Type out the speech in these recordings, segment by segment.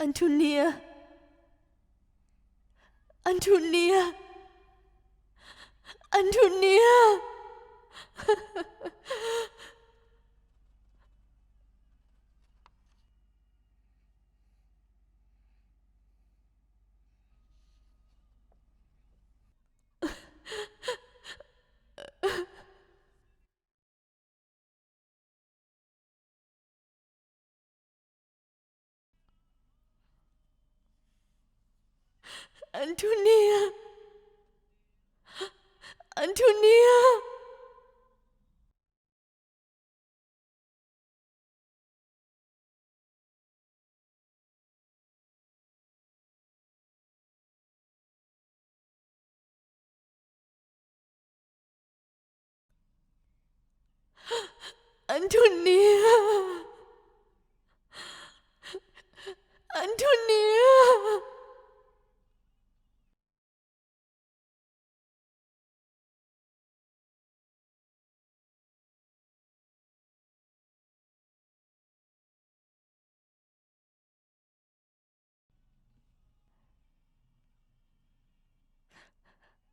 Antonia. Antonia. Antonia. Antonia! Antonia! Antonia! Antonia!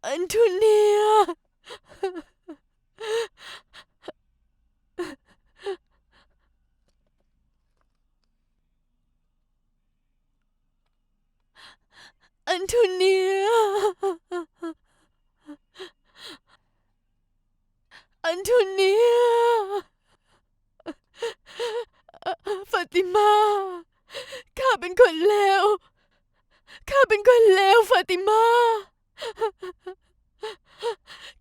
อันโทเนีย อันโทเนีย อันโทเนีย ฟาติมา ข้าเป็นคนเลว ข้าเป็นคนเลวฟาติมา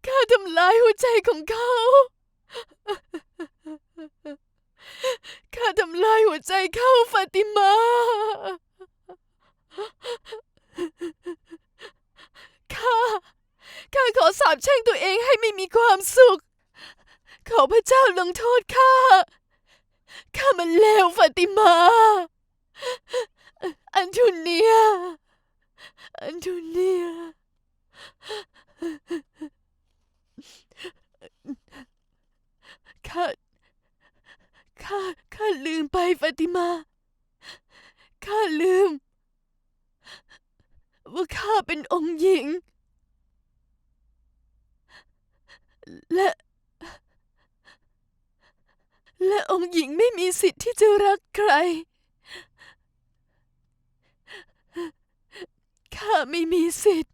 ข้าทำลายหัวใจของเขา ข้าทำลายหัวใจเขาฟาติมา ข้า ข้าขอสาบแช่งตัวเองให้ไม่มีความสุข ขอพระเจ้าลงโทษข้า ข้ามันเลวฟาติมา อันทูเนีย อันทูเนีย ข้า ข้า ข้าลืมไปฟาติมา ข้าลืม ว่าข้าเป็นองค์หญิง และ และองค์หญิงไม่มีสิทธิ์ที่จะรักใคร ข้าไม่มีสิทธิ์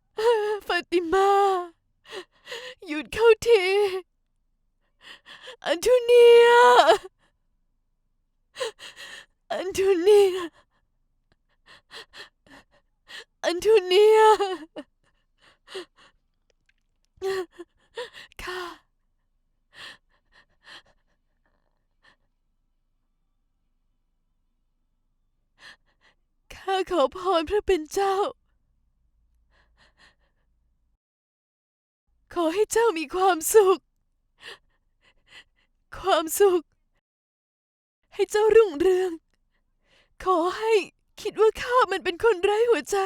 ขอพรพระเป็นเจ้า ขอให้เจ้ามีความสุข ความสุข ให้เจ้ารุ่งเรือง ขอให้คิดว่าข้ามันเป็นคนไร้หัวใจ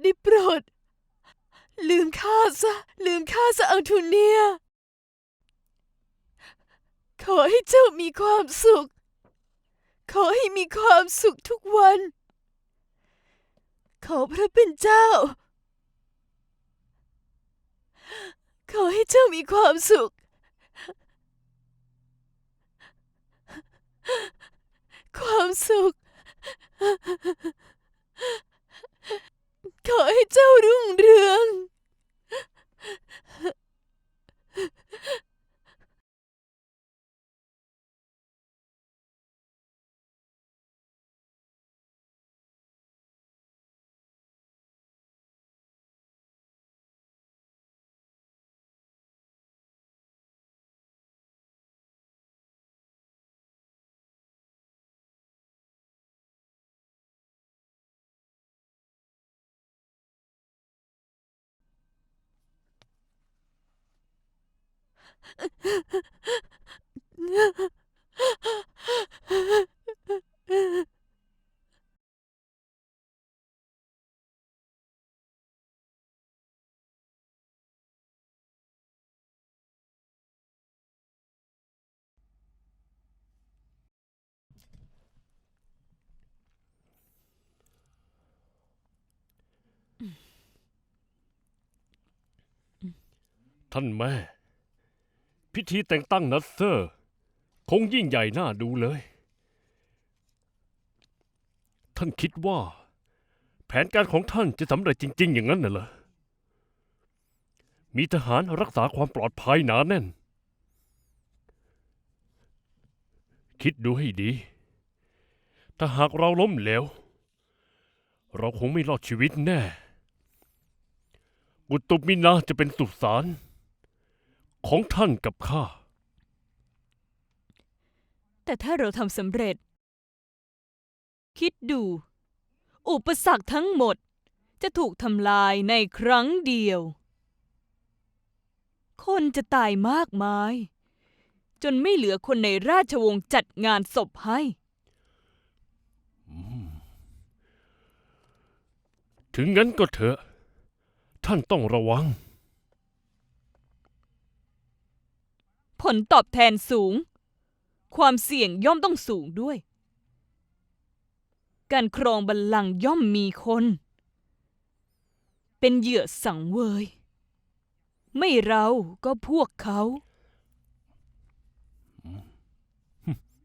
ได้โปรด ลืมข้าซะ ลืมข้าซะอังทูเนียขอให้เจ้ามีความสุข ขอให้มีความสุขทุกวัน ขอพระเป็นเจ้า ขอให้เจ้ามีความสุข ความสุข ขอให้เจ้ารุ่ ท่านแม่ พิธีแต่งตั้งนัสเซอร์ คงยิ่งใหญ่น่าดูเลย ท่านคิดว่า แผนการของท่านจะสำเร็จจริง ๆ อย่างนั้นน่ะเหรอมีทหารรักษาความปลอดภัยหนาแน่น คิดดูให้ดี ถ้าหากเราล้มเหลว เราคงไม่รอดชีวิตแน่กุตุมินาจะเป็นสุสาน ของท่านกับข้า แต่ถ้าเราทำสำเร็จ คิดดู อุปสรรคทั้งหมดจะถูกทำลายในครั้งเดียว คนจะตายมากมาย จนไม่เหลือคนในราชวงศ์จัดงานศพให้ ถึงงั้นก็เถอะ ท่านต้องระวัง ผลตอบแทนสูง ความเสี่ยงย่อมต้องสูงด้วย การครองบัลลังก์ย่อมมีคน เป็นเหยื่อสังเวย ไม่เราก็พวกเขา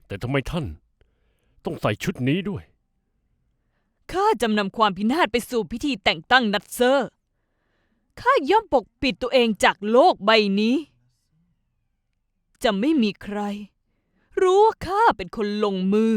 แต่ทำไมท่าน ต้องใส่ชุดนี้ด้วย ข้าจำนำความพินาศไปสู่พิธีแต่งตั้งนัดเซอร์ ข้าย่อมปกปิดตัวเองจากโลกใบนี้ จะไม่มีใคร รู้ว่าข้าเป็นคนลงมือ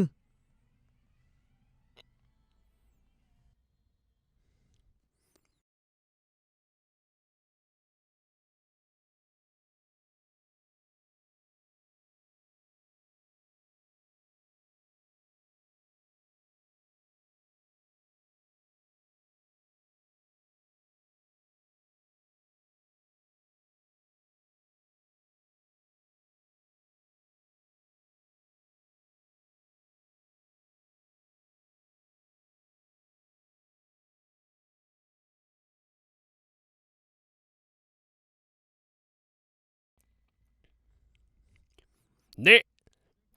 นี่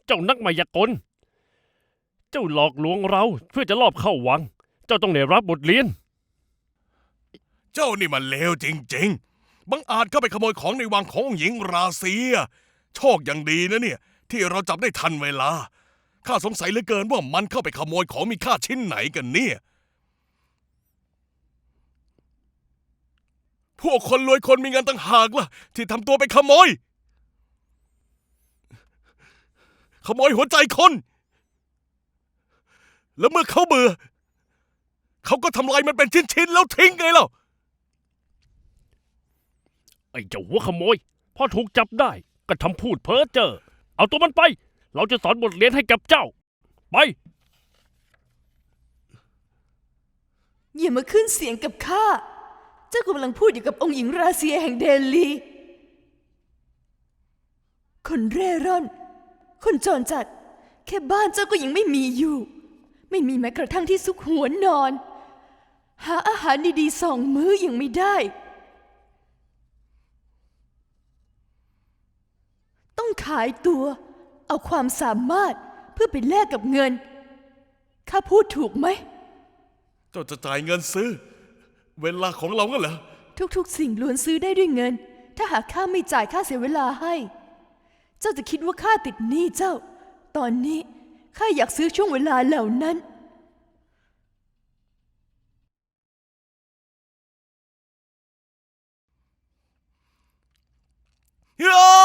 เจ้านักมายากล เจ้าหลอกลวงเราเพื่อจะลอบเข้าวัง เจ้าต้องได้รับบทเรียน เจ้านี่มันเลวจริง ๆ บังอาจเข้าไปขโมยของในวังขององค์หญิงราเซีย โชคอย่างดีนะเนี่ย ที่เราจับได้ทันเวลา ข้าสงสัยเหลือเกินว่ามันเข้าไปขโมยของมีค่าชิ้นไหนกันเนี่ย พวกคนรวยคนมีเงินต่างหากล่ะ ที่ทำตัวเป็นขโมย ขโมยหัวใจคน แล้วเมื่อเขาเบื่อ เขาก็ทำลายมันเป็นชิ้นๆ แล้วทิ้งไงเล่าไอ้เจ้าหัวขโมย พอถูกจับได้ ก็ทำพูดเพ้อเจ้อเอาตัวมันไป เราจะสอนบทเรียนให้กับเจ้า ไป อย่ามาขึ้นเสียงกับข้า เจ้ากำลังพูดอยู่กับองค์หญิงราเซียแห่งเดลี คนเร่ร่อน คนจรจัด แค่บ้านเจ้าก็ยังไม่มีอยู่ ไม่มีแม้กระทั่งที่ซุกหัวนอน หาอาหารดีๆสองมื้อยังไม่ได้ ต้องขายตัว เอาความสามารถเพื่อไปแลกกับเงิน ข้าพูดถูกไหม เจ้าจะจ่ายเงินซื้อ เวลาของเรางั้นเหรอ ทุกๆ สิ่งล้วนซื้อได้ด้วยเงิน ถ้าหากข้าไม่จ่ายค่าเสียเวลาให้ เจ้าจะคิดว่าข้าติดหนี้เจ้า ตอนนี้ข้าอยากซื้อช่วงเวลาเหล่านั้นเฮ้